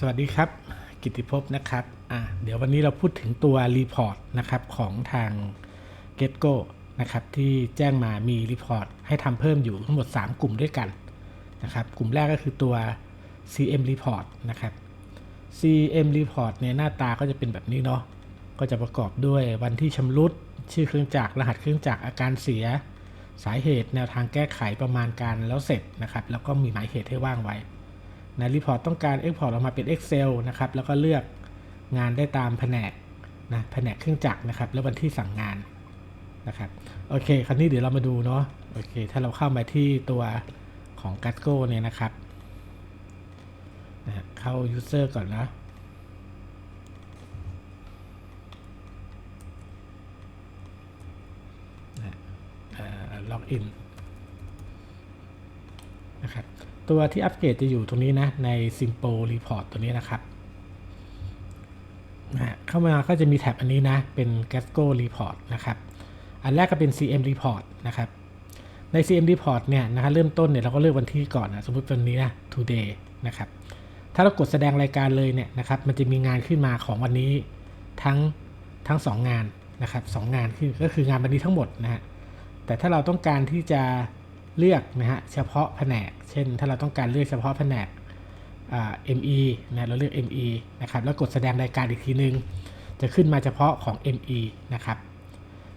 สวัสดีครับ กิติภพนะครับอะเดี๋ยววันนี้เราพูดถึงตัวรีพอร์ตนะครับของทาง GetGo นะครับที่แจ้งมามีรีพอร์ตให้ทำเพิ่มอยู่ทั้งหมด 3 กลุ่มด้วยกันนะครับกลุ่มแรกก็คือตัว CM Report นะครับ CM Report เนี่ยหน้าตาก็จะเป็นแบบนี้เนาะก็จะประกอบด้วยวันที่ชำรุด ชื่อเครื่องจักรรหัสเครื่องจักรอาการเสีย สาเหตุแนวทางแก้ไขประมาณการแล้วเสร็จนะครับแล้วก็มีหมายเหตุให้ว่างไว้ นะรีพอร์ตต้องการ Export ออกมาเป็น Excel นะครับแล้วก็เลือกงานได้ตามแผนกนะแผนกเครื่องจักรนะครับแล้ววันที่สั่งงานนะครับโอเคคราวนี้เดี๋ยวเรามาดูเนาะโอเคถ้าเราเข้ามาที่ตัวของ g a t g o เนี่ยนะครับนะฮะเข้า User ก่อนนะล็อกอินนะครับ ตัวที่อัปเกรดจะอยู่ตรงนี้นะใน Simple Report ตัวนี้นะครับนะเข้ามาก็จะมีแท็บอันนี้นะ เป็น Gasco Report นะครับ อันแรกก็เป็น CM Report นะครับ ใน CM Report เนี่ยนะครับเริ่มต้นเนี่ยเราก็เลือกวันที่ก่อนนะสมมติวันนี้นะ today นะครับ ถ้าเรากดแสดงรายการเลยเนี่ยนะครับ มันจะมีงานขึ้นมาของวันนี้ทั้งทั้ง 2 งานนะครับสงานคือก็คืองานวันนี้ทั้งหมดนะฮะ แต่ถ้าเราต้องการที่จะ เลือกนะฮะเฉพาะแผนก เช่น ถ้าเราต้องการเลือกเฉพาะแผนก ME นะเราเลือก ME นะครับแล้วกดแสดงรายการอีกทีนึง จะขึ้นมาเฉพาะของ ME นะครับ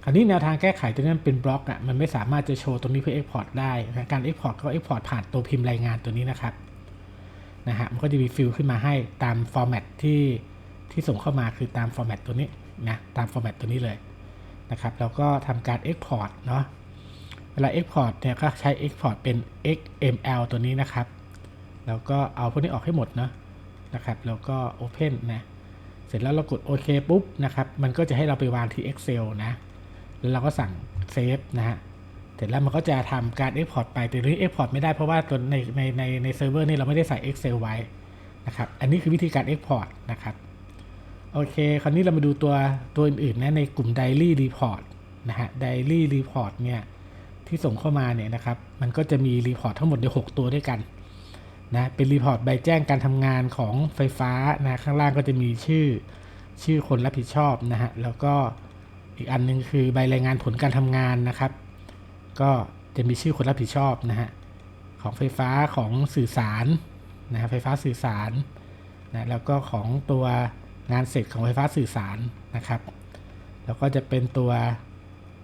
คราวนี้แนวทางแก้ไขตัวนี้เป็นบล็อกอะมันไม่สามารถจะโชว์ตรงนี้เพื่อ Export ได้นะการ Export ก็ Export ผ่านตัวพิมพ์รายงานตัวนี้นะครับนะฮะมันก็จะมีฟิลขึ้นมาให้ตามฟอร์แมตที่ที่ส่งเข้ามาคือตามฟอร์แมตตัวนี้นะตามฟอร์แมตตัวนี้เลยนะครับแล้วก็ทำการ Export เนาะ เวลา Export เนี่ยก็ใช้ Export เป็น XML ตัวนี้นะครับ แล้วก็เอาพวกนี้ออกให้หมดเนาะนะครับ แล้วก็ Open นะเสร็จแล้วเรากดโอเคปุ๊บนะครับ มันก็จะให้เราไปวางที่ Excel นะ แล้วเราก็สั่ง Save นะฮะเสร็จแล้วมันก็จะทำการ Export ไปแต่นี้ Export ไม่ได้เพราะว่าตัวในในในในเซิร์ฟเวอร์นี่เราไม่ได้ใส่ Excel ไว้นะครับ อันนี้คือวิธีการ Export นะครับ โอเค คราวนี้เรามาดูตัวตัวอื่นๆนะในกลุ่ม Daily Report นะฮะ Daily Report เนี่ย ที่ส่งเข้ามาเนี่ยนะครับ มันก็จะมีรีพอร์ตทั้งหมดใน6ตัวด้วยกันนะเป็นรีพอร์ตใบแจ้งการทำงานของไฟฟ้านะข้างล่างก็จะมีชื่อชื่อคนรับผิดชอบนะฮะแล้วก็อีกอันนึงคือใบรายงานผลการทำงานนะครับ ก็จะมีชื่อคนรับผิดชอบนะฮะของไฟฟ้าของสื่อสารนะไฟฟ้าสื่อสารนะแล้วก็ของตัวงานเสร็จของไฟฟ้าสื่อสารนะครับ แล้วก็จะเป็นตัว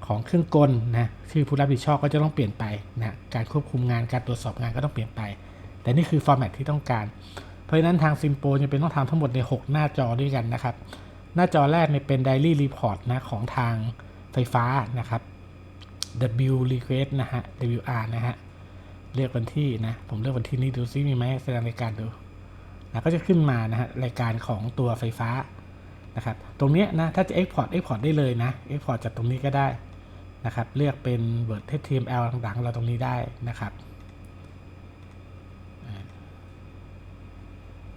ของเครื่องกลนะชื่อผู้รับผิดชอบก็จะต้องเปลี่ยนไปนะการควบคุมงานการตรวจสอบงานก็ต้องเปลี่ยนไป แต่นี่คือฟอร์แมตที่ต้องการ เพราะฉะนั้นทาง Simpo จะเป็นต้องทำทั้งหมดใน 6 หน้าจอด้วยกันนะครับ หน้าจอแรกเนี่ยเป็น Daily Report นะของทางไฟฟ้านะครับ W request นะฮะ WR นะฮะเลือกวันที่นะ ผมเลือกวันที่นี้ดูซิมีไหมแสดงรายการดูนะก็จะขึ้นมานะฮะรายการของตัวไฟฟ้านะครับ ตรงนี้นะถ้าจะ Export Export ได้เลยนะ Export จากตรงนี้ก็ได้ นะครับ เลือกเป็น Word HTML ต่างๆ เราตรงนี้ได้นะครับ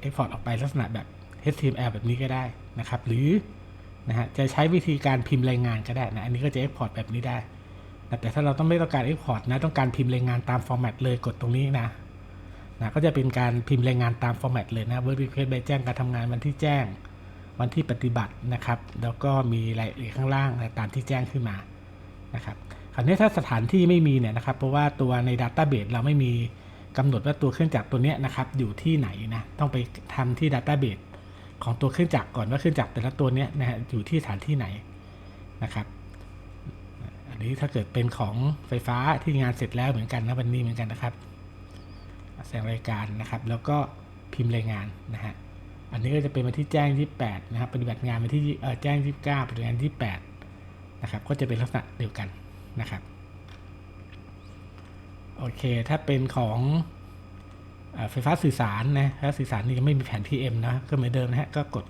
Export ออกไปลักษณะแบบ HTML แบบนี้ก็ได้นะครับ หรือนะฮะจะใช้วิธีการพิมพ์รายงานก็ได้นะ อันนี้ก็จะ Export แบบนี้ได้นะแต่ถ้าเราต้องไม่ต้องการ Export นะ ต้องการพิมพ์รายงานตามฟอร์แมตเลยกดตรงนี้นะนะก็จะเป็นการพิมพ์รายงานตามฟอร์แมตเลยนะ Word Request ใบแจ้งการทำงานวันที่แจ้ง วันที่ปฏิบัตินะครับ แล้วก็มีรายละเอียดข้างล่างตามที่แจ้งขึ้นมา นะครับคราวนี้ถ้าสถานที่ไม่มีเนี่ยนะครับ เพราะว่าตัวใน Database เราไม่มีกำหนดว่าตัวเครื่องจักรตัวนี้นะครับอยู่ที่ไหนนะต้องไปทำที่ Database ของตัวเครื่องจักรก่อนว่าเครื่องจักรแต่ละตัวนี้นะฮะอยู่ที่สถานที่ไหนนะครับ อันนี้ถ้าเกิดเป็นของไฟฟ้าที่งานเสร็จแล้วเหมือนกันนะวันนี้เหมือนกันนะครับแสดงรายการนะครับ แล้วก็พิมพ์รายงานนะฮะอันนี้ก็จะเป็นวันที่แจ้ง 28 นะครับ ปฏิบัติงานวันที่แจ้ง 29 ปฏิบัติงานที่8 นะครับ ก็จะเป็นลักษณะเดียวกันนะครับโอเค ถ้าเป็นของไฟฟ้าสื่อสารนะไฟฟ้าสื่อสารนี่ไม่มีแผน PM นะก็เหมือนเดิมนะฮะก็กด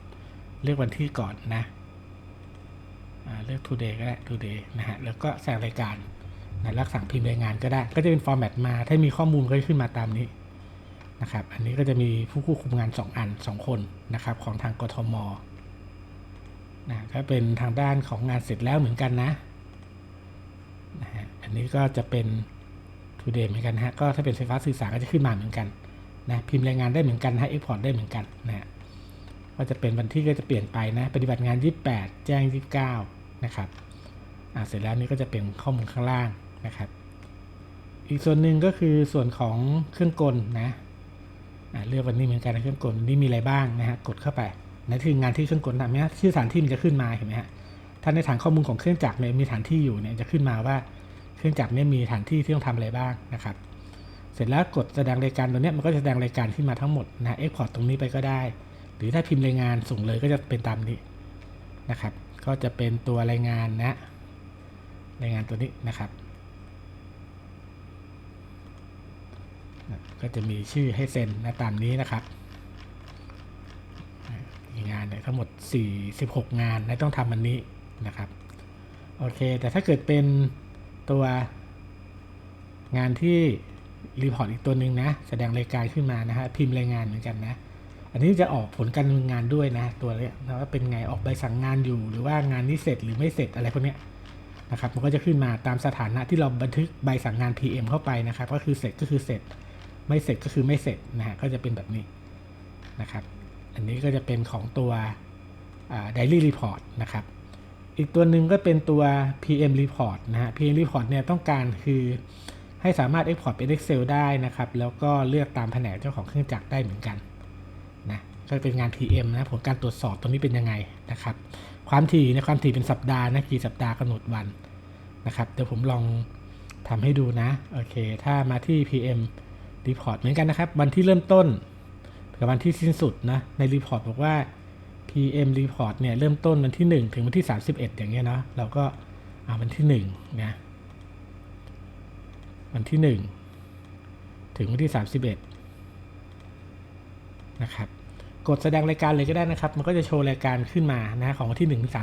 เลือกวันที่ก่อนนะเลือก today ก็ได้ today นะฮะแล้วก็แสดงรายการนะรักสั่งพิมพ์รายงานก็ได้ ก็จะเป็นฟอร์แมตมา ถ้ามีข้อมูลก็จะขึ้นมาตามนี้นะครับ อันนี้ก็จะมีผู้ควบคุมงาน 2 อัน 2 คนนะครับของทางกทม นะถ้าเป็นทางด้านของงานเสร็จแล้วเหมือนกันนะนะฮะอันนี้ก็จะเป็น today เหมือนกันฮะก็ถ้าเป็นไฟฟ้าสื่อสารก็จะขึ้นมาเหมือนกันนะพิมพ์รายงานได้เหมือนกันฮะ export ได้เหมือนกันนะฮะก็จะเป็นวันที่ก็จะเปลี่ยนไปนะ ปฏิบัติงาน 28 แจ้ง 29 นะครับอ่าเสร็จแล้วนี่ก็จะเป็นข้อมูลข้างล่างนะครับ อีกส่วนหนึ่งก็คือส่วนของเครื่องกลนะอ่าเลือกวันนี้เหมือนกันนะเครื่องกลนี่มีอะไรบ้างนะฮะกดเข้าไป นั่นคืองานที่เครื่องกลทำเนี่ยชื่อสถานที่มันจะขึ้นมาเห็นไหมฮะถ้าในฐานข้อมูลของเครื่องจักรเนี่ยมีฐานที่อยู่เนี่ยจะขึ้นมาว่าเครื่องจักรเนี่ยมีฐานที่ที่ต้องทำอะไรบ้างนะครับ เสร็จแล้วกดแสดงรายการตัวเนี้ยมันก็จะแสดงรายการขึ้นมาทั้งหมดนะเอ็กพอร์ตตรงนี้ไปก็ได้ หรือถ้าพิมพ์รายงานส่งเลยก็จะเป็นตามนี้นะครับ ก็จะเป็นตัวรายงานนะรายงานตัวนี้นะครับก็จะมีชื่อให้เซ็นนะตามนี้นะครับ ทั้งหมด 46 งานนะต้องทำอันนี้นะครับโอเค แต่ถ้าเกิดเป็นตัวงานที่รีพอร์ตอีกตัวหนึ่งนะ แสดงรายการขึ้นมานะฮะพิมพ์รายงานเหมือนกันนะ อันนี้จะออกผลการดำเนินงานด้วยนะ ตัวเนี้ยนะว่าเป็นไงออกใบสั่งงานอยู่ หรือว่างานนี้เสร็จหรือไม่เสร็จอะไรพวกเนี้ยนะครับมันก็จะขึ้นมาตามสถานะที่เราบันทึกใบสั่งงาน PM เข้าไปนะครับ ก็คือเสร็จก็คือเสร็จ ไม่เสร็จก็คือไม่เสร็จนะฮะก็จะเป็นแบบนี้นะครับ อันนี้ก็จะเป็นของตัว Daily Report นะครับ อีกตัวหนึ่งก็เป็นตัว PM Report นะฮะ PM Report เนี่ยต้องการคือให้สามารถ Export เป็น Excel ได้นะครับ แล้วก็เลือกตามแผนกเจ้าของเครื่องจักรได้เหมือนกันนะก็เป็นงาน PM นะผลการตรวจสอบตัวนี้เป็นยังไงนะครับ ความถี่ในความถี่เป็นสัปดาห์นะกี่สัปดาห์กำหนดวันนะครับ เดี๋ยวผมลองทำให้ดูนะ โอเค ถ้ามาที่ PM Report เหมือนกันนะครับ วันที่เริ่มต้น กับวันที่สิ้นสุดนะ ใน Report บอกว่า PM Report เนี่ยเริ่มต้นวันที่ 1 ถึงวันที่ 31 อย่างเงี้ยนะเราก็เอาวันที่1นะวันที่ 1 ถึงวันที่ 31 นะครับ กดแสดงรายการเลยก็ได้นะครับ มันก็จะโชว์รายการขึ้นมานะของวันที่1ถึง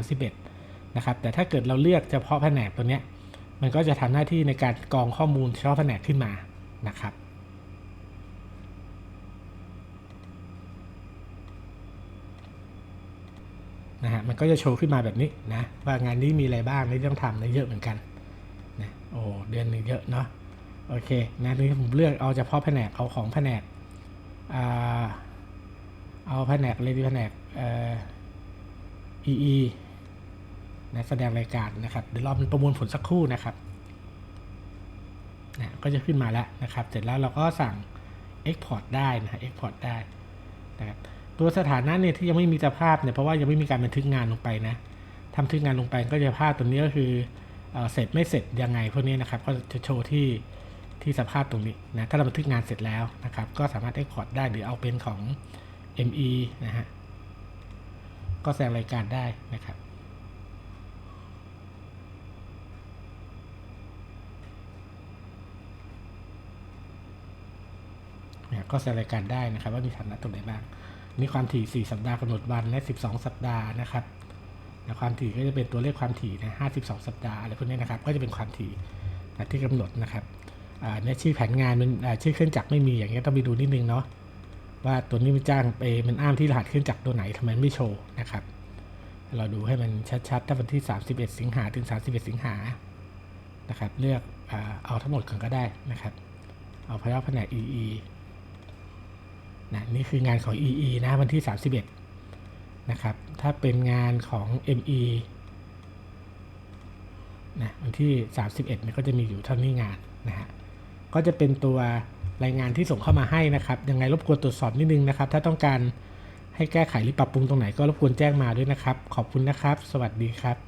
31 นะครับ แต่ถ้าเกิดเราเลือกเฉพาะแผนกตัวเนี้ยมันก็จะทำหน้าที่ในการกรองข้อมูลเฉพาะแผนกขึ้นมานะครับ นะฮะมันก็จะโชว์ขึ้นมาแบบนี้นะว่างานนี้มีอะไรบ้างที่ต้องทำนะเยอะเหมือนกันนะโอ้เดือนหนึ่งเยอะเนาะโอเคนะนี่ผมเลือกเอาเฉพาะแผนกเอาของแผนกอ่าเอาแผนกเลยดีแผนกเอ่อ EE นะแสดงรายการนะครับเดี๋ยวรอมันประมวลผลสักครู่นะครับนะก็จะขึ้นมาแล้วนะครับ เสร็จแล้วเราก็สั่ง Export ได้นะฮะ Export ได้นะครับ ตัวสถานะเนี่ยที่ยังไม่มีสภาพเนี่ยเพราะว่ายังไม่มีการบันทึกงานลงไปนะทำทึกงานลงไปก็จะภาพตัวนี้ก็คือเอเสร็จไม่เสร็จยังไงพวกนี้นะครับก็จะโชว์ที่ที่สภาพตรงนี้นะถ้าเราบันทึกงานเสร็จแล้วนะครับ ก็สามารถ Export ได้หรือเอาเป็นของ ME นะฮะก็แสดงรายการได้นะครับเนี่ยก็แสดงรายการได้นะครับ ว่ามีฐานะตรงไหนบ้าง นี่ความถี่ 4 สัปดาห์กำหนดวันและ 12 สัปดาห์นะครับและความถี่ก็จะเป็นตัวเลขความถี่นะ52 สัปดาห์อะไรพวกนี้นะครับ ก็จะเป็นความถี่นะที่กำหนดนะครับอ่าเนี่ยชื่อแผนงานมันชื่อเครื่องจักรไม่มีอย่างเงี้ยต้องไปดูนิดนึงเนาะว่าตัวนี้มันจ้างไปมันอ้างที่รหัสเครื่องจักรตัวไหนทำไมไม่โชว์นะครับ เราดูให้มันชัดๆถ้าวันที่ 31 สิงหาถึง 31 สิงหานะครับ เลือกเอาทั้งหมดก่อนก็ได้นะครับ เอาพยักแผนก EE นะนี่คืองานของ EE นะวันที่ 31 นะครับ ถ้าเป็นงานของ ME นะวันที่ 31เนี่ยก็จะมีอยู่เท่านี้งานนะฮะก็จะเป็นตัวรายงานที่ส่งเข้ามาให้นะครับยังไงรบกวนตรวจสอบนิดนึงนะครับ ถ้าต้องการให้แก้ไขหรือปรับปรุงตรงไหนก็รบกวนแจ้งมาด้วยนะครับ ขอบคุณนะครับ สวัสดีครับ